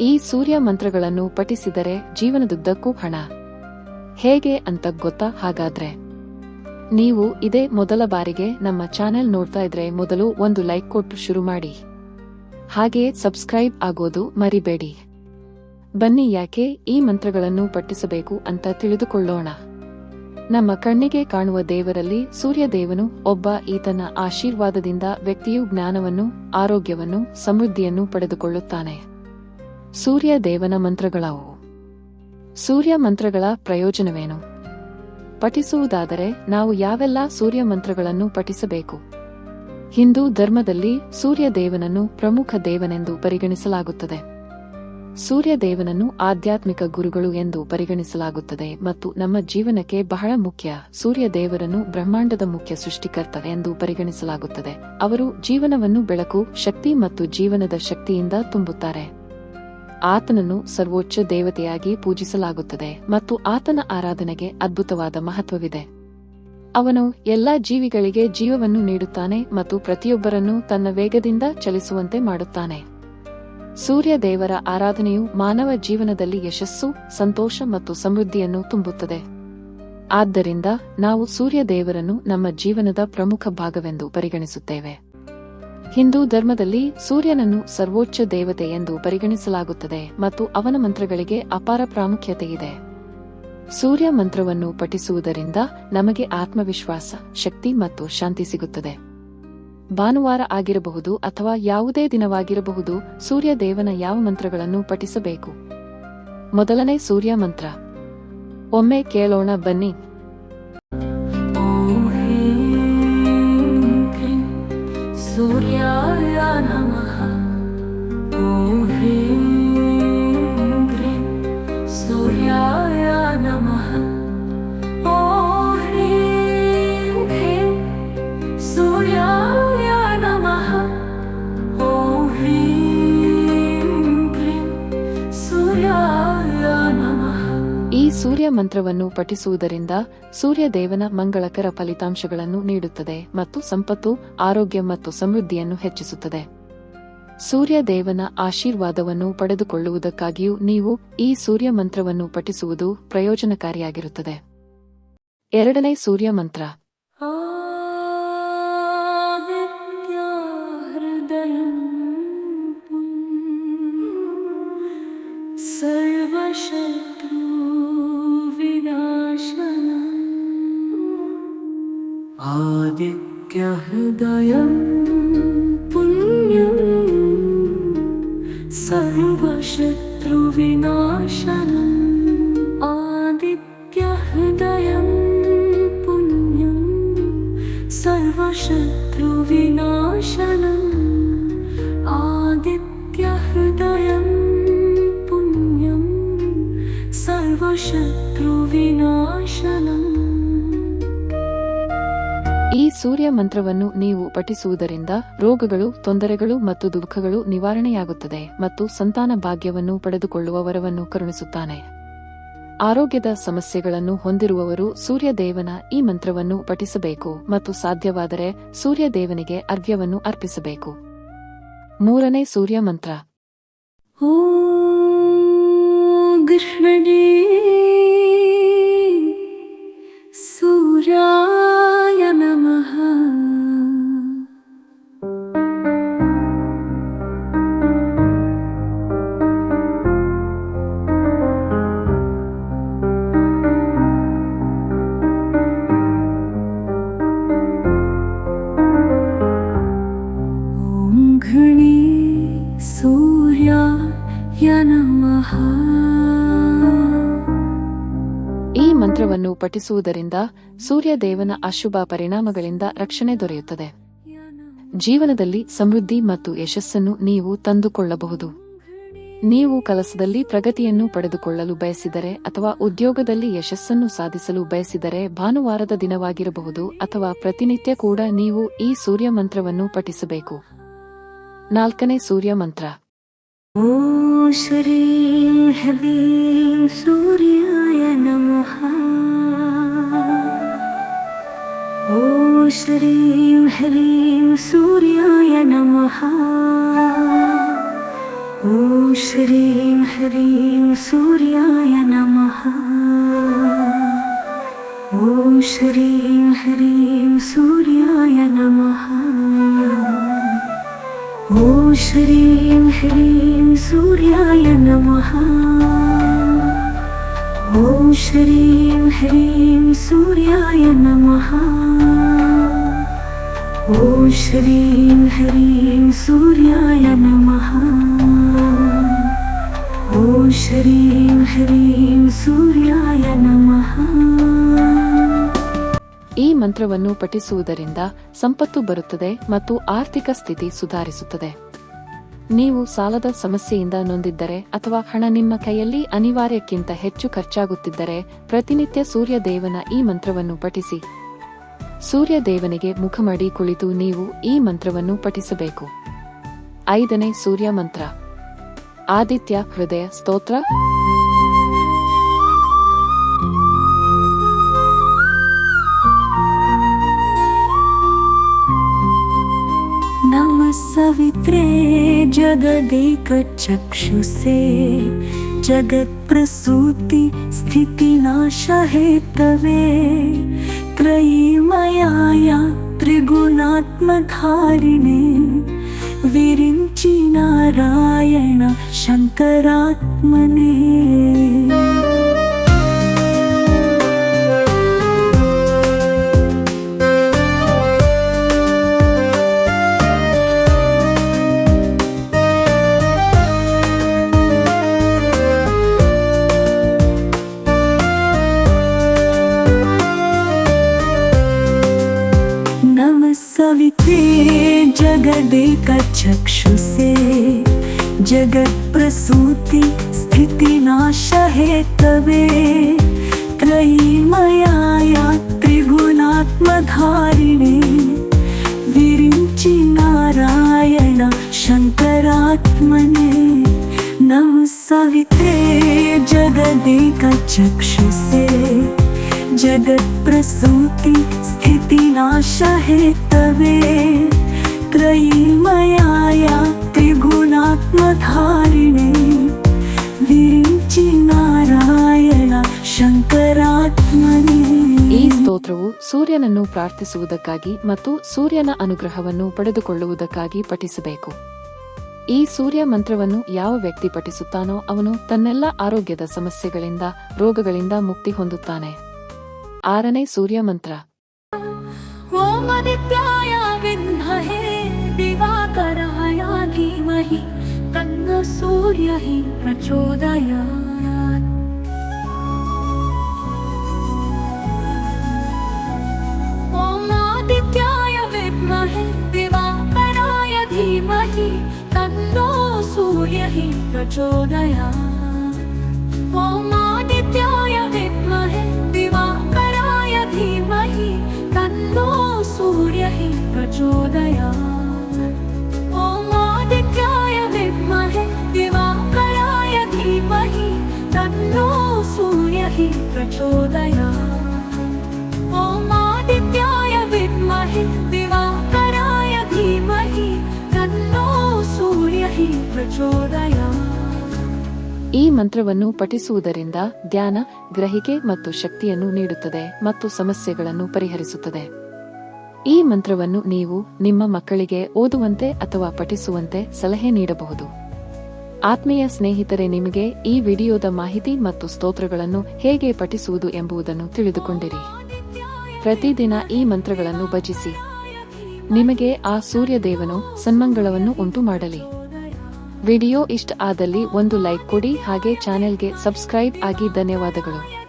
ಈ ಸೂರ್ಯ ಮಂತ್ರಗಳನ್ನು ಪಠಿಸಿದರೆ ಜೀವನದುದ್ದಕ್ಕೂ ಹಣ. ಹೇಗೆ ಅಂತ ಗೊತ್ತಾ ಹಾಗಾದ್ರೆ? ನೀವು ಇದೇ ಮೊದಲ ಬಾರಿಗೆ ನಮ್ಮ ಚಾನೆಲ್ ನೋಡ್ತಾ ಇದ್ರೆ ಮೊದಲು ಒಂದು ಲೈಕ್ ಕೊಟ್ಟು ಶುರು ಮಾಡಿ. ಹಾಗೆಯೇ ಸಬ್ಸ್ಕ್ರೈಬ್ ಆಗೋದು ಮರಿಬೇಡಿ. ಬನ್ನಿ ಯಾಕೆ ಈ ಮಂತ್ರಗಳನ್ನು ಪಠಿಸಬೇಕು ಅಂತ ತಿಳಿದುಕೊಳ್ಳೋಣ. ನಮ್ಮ ಕಣ್ಣಿಗೆ ಕಾಣುವ ದೇವರಲ್ಲಿ ಸೂರ್ಯದೇವನು ಒಬ್ಬ ಈತನ ಆಶೀರ್ವಾದದಿಂದ ವ್ಯಕ್ತಿಯು ಜ್ಞಾನವನ್ನು, ಆರೋಗ್ಯವನ್ನು, ಸಮೃದ್ಧಿಯನ್ನು ಪಡೆದುಕೊಳ್ಳುತ್ತಾನೆ. ಸೂರ್ಯ ದೇವನ ಮಂತ್ರಗಳವು. ಸೂರ್ಯ ಮಂತ್ರಗಳ ಪ್ರಯೋಜನವೇನು? ಪಠಿಸುವುದಾದರೆ ನಾವು ಯಾವೆಲ್ಲ ಸೂರ್ಯ ಮಂತ್ರಗಳನ್ನು ಪಠಿಸಬೇಕು? ಹಿಂದೂ ಧರ್ಮದಲ್ಲಿ ಸೂರ್ಯ ದೇವನನ್ನು ಪ್ರಮುಖ ದೇವನೆಂದು ಪರಿಗಣಿಸಲಾಗುತ್ತದೆ. ಸೂರ್ಯ ದೇವನನ್ನು ಆಧ್ಯಾತ್ಮಿಕ ಗುರುಗಳು ಎಂದು ಪರಿಗಣಿಸಲಾಗುತ್ತದೆ ಮತ್ತು ನಮ್ಮ ಜೀವನಕ್ಕೆ ಬಹಳ ಮುಖ್ಯ ಸೂರ್ಯ ದೇವರನ್ನು ಬ್ರಹ್ಮಾಂಡದ ಮುಖ್ಯ ಸೃಷ್ಟಿಕರ್ತ ಎಂದು ಪರಿಗಣಿಸಲಾಗುತ್ತದೆ. ಅವರು ಜೀವನವನ್ನು ಬೆಳಕು, ಶಕ್ತಿ ಮತ್ತು ಜೀವನದ ಶಕ್ತಿಯಿಂದ ತುಂಬುತ್ತಾರೆ. ಆತನನ್ನು ಸರ್ವೋಚ್ಚ ದೇವತೆಯಾಗಿ ಪೂಜಿಸಲಾಗುತ್ತದೆ ಮತ್ತು ಆತನ ಆರಾಧನೆಗೆ ಅದ್ಭುತವಾದ ಮಹತ್ವವಿದೆ. ಅವನು ಎಲ್ಲಾ ಜೀವಿಗಳಿಗೆ ಜೀವವನ್ನು ನೀಡುತ್ತಾನೆ ಮತ್ತು ಪ್ರತಿಯೊಬ್ಬರನ್ನು ತನ್ನ ವೇಗದಿಂದ ಚಲಿಸುವಂತೆ ಮಾಡುತ್ತಾನೆ. ಸೂರ್ಯ ದೇವರ ಆರಾಧನೆಯು ಮಾನವ ಜೀವನದಲ್ಲಿ ಯಶಸ್ಸು, ಸಂತೋಷ ಮತ್ತು ಸಮೃದ್ಧಿಯನ್ನು ತುಂಬುತ್ತದೆ. ಆದ್ದರಿಂದ ನಾವು ಸೂರ್ಯ ದೇವರನ್ನು ನಮ್ಮ ಜೀವನದ ಪ್ರಮುಖ ಭಾಗವೆಂದು ಪರಿಗಣಿಸುತ್ತೇವೆ. ಹಿಂದೂ ಧರ್ಮದಲ್ಲಿ ಸೂರ್ಯನನ್ನು ಸರ್ವೋಚ್ಚ ದೇವತೆ ಎಂದು ಪರಿಗಣಿಸಲಾಗುತ್ತದೆ ಮತ್ತು ಅವನ ಮಂತ್ರಗಳಿಗೆ ಅಪಾರ ಪ್ರಾಮುಖ್ಯತೆ ಇದೆ ಸೂರ್ಯ ಮಂತ್ರವನ್ನು ಪಠಿಸುವುದರಿಂದ ನಮಗೆ ಆತ್ಮವಿಶ್ವಾಸ, ಶಕ್ತಿ ಮತ್ತು ಶಾಂತಿ ಸಿಗುತ್ತದೆ. ಭಾನುವಾರ ಆಗಿರಬಹುದು ಅಥವಾ ಯಾವುದೇ ದಿನವಾಗಿರಬಹುದು ಸೂರ್ಯ ದೇವನ ಯಾವ ಮಂತ್ರಗಳನ್ನು ಪಠಿಸಬೇಕು? ಮೊದಲನೇ ಸೂರ್ಯ ಮಂತ್ರ. ಒಮ್ಮೆ ಕೇಳೋಣ ಬನ್ನಿ. ಸೂರ್ಯ नमः ॐ ह्रीं क्लीं सूर्याय नमः ಮಂತ್ರವನ್ನು ಪಠಿಸುವುದರಿಂದ ಸೂರ್ಯ ದೇವನ ಮಂಗಳಕರ ಫಲಿತಾಂಶಗಳನ್ನು ನೀಡುತ್ತದೆ ಮತ್ತು ಸಂಪತ್ತು, ಆರೋಗ್ಯ ಮತ್ತು ಸಮೃದ್ಧಿಯನ್ನು ಹೆಚ್ಚಿಸುತ್ತದೆ. ಸೂರ್ಯ ದೇವನ ಆಶೀರ್ವಾದವನ್ನು ಪಡೆದುಕೊಳ್ಳುವುದಕ್ಕಾಗಿಯೂ ನೀವು ಈ ಸೂರ್ಯ ಮಂತ್ರವನ್ನು ಪಠಿಸುವುದು ಪ್ರಯೋಜನಕಾರಿಯಾಗಿರುತ್ತದೆ. ಎರಡನೇ ಸೂರ್ಯ ಮಂತ್ರ Agahdayan Punyam Sarvashakti ಸೂರ್ಯ ಮಂತ್ರವನ್ನು ನೀವು ಪಠಿಸುವುದರಿಂದ ರೋಗಗಳು, ತೊಂದರೆಗಳು ಮತ್ತು ದುಃಖಗಳು ನಿವಾರಣೆಯಾಗುತ್ತದೆ ಮತ್ತು ಸಂತಾನ ಭಾಗ್ಯವನ್ನು ಪಡೆದುಕೊಳ್ಳುವ ವರವನ್ನು ಕರುಣಿಸುತ್ತಾನೆ. ಆರೋಗ್ಯದ ಸಮಸ್ಯೆಗಳನ್ನು ಹೊಂದಿರುವವರು ಸೂರ್ಯದೇವನ ಈ ಮಂತ್ರವನ್ನು ಪಠಿಸಬೇಕು ಮತ್ತು ಸಾಧ್ಯವಾದರೆ ಸೂರ್ಯದೇವನಿಗೆ ಅರ್ಘ್ಯವನ್ನು ಅರ್ಪಿಸಬೇಕು. ಮೂರನೇ ಸೂರ್ಯ ಮಂತ್ರ. ಪಠಿಸುವುದರಿಂದ ಸೂರ್ಯದೇವನ ಅಶುಭ ಪರಿಣಾಮಗಳಿಂದ ರಕ್ಷಣೆ ದೊರೆಯುತ್ತದೆ. ಜೀವನದಲ್ಲಿ ಸಮೃದ್ಧಿ ಮತ್ತು ಯಶಸ್ಸನ್ನು ನೀವು ತಂದುಕೊಳ್ಳಬಹುದು. ನೀವು ಕಲಸದಲ್ಲಿ ಪ್ರಗತಿಯನ್ನು ಪಡೆದುಕೊಳ್ಳಲು ಬಯಸಿದರೆ ಅಥವಾ ಉದ್ಯೋಗದಲ್ಲಿ ಯಶಸ್ಸನ್ನು ಸಾಧಿಸಲು ಬಯಸಿದರೆ ಭಾನುವಾರದ ದಿನವಾಗಿರಬಹುದು ಅಥವಾ ಪ್ರತಿನಿತ್ಯ ಕೂಡ ನೀವು ಈ ಸೂರ್ಯ ಮಂತ್ರವನ್ನು ಪಠಿಸಬೇಕು. ನಾಲ್ಕನೇ ಸೂರ್ಯ ಮಂತ್ರ ಓ ಶ್ರೀ ಸೂರ್ಯಾಯ ನಮಃ. ॐ श्रीं ह्रीं सूर्याय नमः। ॐ श्रीं ह्रीं सूर्याय नमः। ॐ श्रीं ह्रीं सूर्याय नमः। ॐ श्रीं ह्रीं सूर्याय नमः ಓಂ ಶ್ರೀಂ ಹ್ರೀಂ ಸೂರ್ಯಾಯ ನಮಃ. ಓಂ ಶ್ರೀಂ ಹ್ರೀಂ ಸೂರ್ಯಾಯ ನಮಃ. ಓಂ ಶ್ರೀಂ ಹ್ರೀಂ ಸೂರ್ಯಾಯ ನಮಃ. ಈ ಮಂತ್ರವನ್ನು ಪಠಿಸುವುದರಿಂದ ಸಂಪತ್ತು ಬರುತ್ತದೆ ಮತ್ತು ಆರ್ಥಿಕ ಸ್ಥಿತಿ ಸುಧಾರಿಸುತ್ತದೆ. ನೀವು ಸಾಲದ ಸಮಸ್ಯೆಯಿಂದ ನೊಂದಿದ್ದರೆ ಅಥವಾ ಹಣ ನಿಮ್ಮ ಕೈಯಲ್ಲಿ ಅನಿವಾರ್ಯಕ್ಕಿಂತ ಹೆಚ್ಚು ಖರ್ಚಾಗುತ್ತಿದ್ದರೆ ಪ್ರತಿನಿತ್ಯ ಸೂರ್ಯ ದೇವನ ಈ ಮಂತ್ರವನ್ನು ಪಠಿಸಿ. ಸೂರ್ಯ ದೇವನಿಗೆ ಮುಖ ಮಾಡಿ ಕುಳಿತು ನೀವು ಈ ಮಂತ್ರವನ್ನು ಪಠಿಸಬೇಕು. ಐದನೇ ಸೂರ್ಯ ಮಂತ್ರ ಆದಿತ್ಯ ಹೃದಯ ಸ್ತೋತ್ರ. सवित्रे जगदेकचक्षुषे जगत्प्रसूति स्थितिनाशहेतवे त्रयीमयाय त्रिगुणात्मधारिणे विरिञ्चि नारायण शङ्करात्मने हृदय का चक्षु से जगत प्रसूति, स्थिति नाश है तवे। त्रयी मया त्रिगुणात्मधारिणे विरिंचि नारायण शंकरात्मने नम सविते चक्षु से जगत प्रसूति, स्थिति नाश है तवे। त्रयीमयाय त्रिगुणात्मधारिणे विरिञ्चि नारायण शङ्करात्मने ಈ ಸ್ತೋತ್ರವು ಸೂರ್ಯನನ್ನು ಪ್ರಾರ್ಥಿಸುವುದಕ್ಕಾಗಿ ಮತ್ತು ಸೂರ್ಯನ ಅನುಗ್ರಹವನ್ನು ಪಡೆದುಕೊಳ್ಳುವುದಕ್ಕಾಗಿ ಪಠಿಸಬೇಕು ಈ ಸೂರ್ಯ ಮಂತ್ರವನ್ನು ಯಾವ ವ್ಯಕ್ತಿ ಪಠಿಸುತ್ತಾನೋ ಅವನು ತನ್ನೆಲ್ಲ ಆರೋಗ್ಯದ ಸಮಸ್ಯೆಗಳಿಂದ ರೋಗಗಳಿಂದ ಮುಕ್ತಿ ಹೊಂದುತ್ತಾನೆ ಆರನೇ ಸೂರ್ಯ ಮಂತ್ರ ॐ आदित्याय विद्महे प्रचोदयात्। ॐ आदित्याय विद्महे दिवाकराय धीमहि तन्नो सूर्यः प्रचोदयात्। ॐ आदित्याय विद्महे दिवाकराय धीमहि तन्नो सूर्यः प्रचोदयात् प्रचोदयात् ॐ आदित्याय विद्महे दिवाकराय धीमहि तन्नो सूर्यः प्रचोदयात् ಈ ಮಂತ್ರವನ್ನು ಪಠಿಸುವುದರಿಂದ ಧ್ಯಾನ ಗ್ರಹಿಕೆ ಮತ್ತು ಶಕ್ತಿಯನ್ನು ನೀಡುತ್ತದೆ ಮತ್ತು ಸಮಸ್ಯೆಗಳನ್ನು ಪರಿಹರಿಸುತ್ತದೆ ಈ ಮಂತ್ರವನ್ನು ನೀವು ನಿಮ್ಮ ಮಕ್ಕಳಿಗೆ ಓದುವಂತೆ ಅಥವಾ ಪಠಿಸುವಂತೆ ಸಲಹೆ ನೀಡಬಹುದು ಆತ್ಮೀಯ ಸ್ನೇಹಿತರೆ, ನಿಮಗೆ ಈ ವಿಡಿಯೋದ ಮಾಹಿತಿ ಮತ್ತು ಸ್ತೋತ್ರಗಳನ್ನು ಹೇಗೆ ಪಠಿಸುವುದು ಎಂಬುದನ್ನು ತಿಳಿದುಕೊಂಡಿರಿ. ಪ್ರತಿದಿನ ಈ ಮಂತ್ರಗಳನ್ನು ಭಜಿಸಿ. ನಿಮಗೆ ಆ ಸೂರ್ಯ ದೇವನು ಸನ್ಮಂಗಳವನ್ನು ಉಂಟು ಮಾಡಲಿ ವಿಡಿಯೋ ಇಷ್ಟ ಆದಲ್ಲಿ ಒಂದು ಲೈಕ್ ಕೊಡಿ, ಹಾಗೆ ಚಾನೆಲ್ಗೆ ಸಬ್ಸ್ಕ್ರೈಬ್ ಆಗಿ ಧನ್ಯವಾದಗಳು.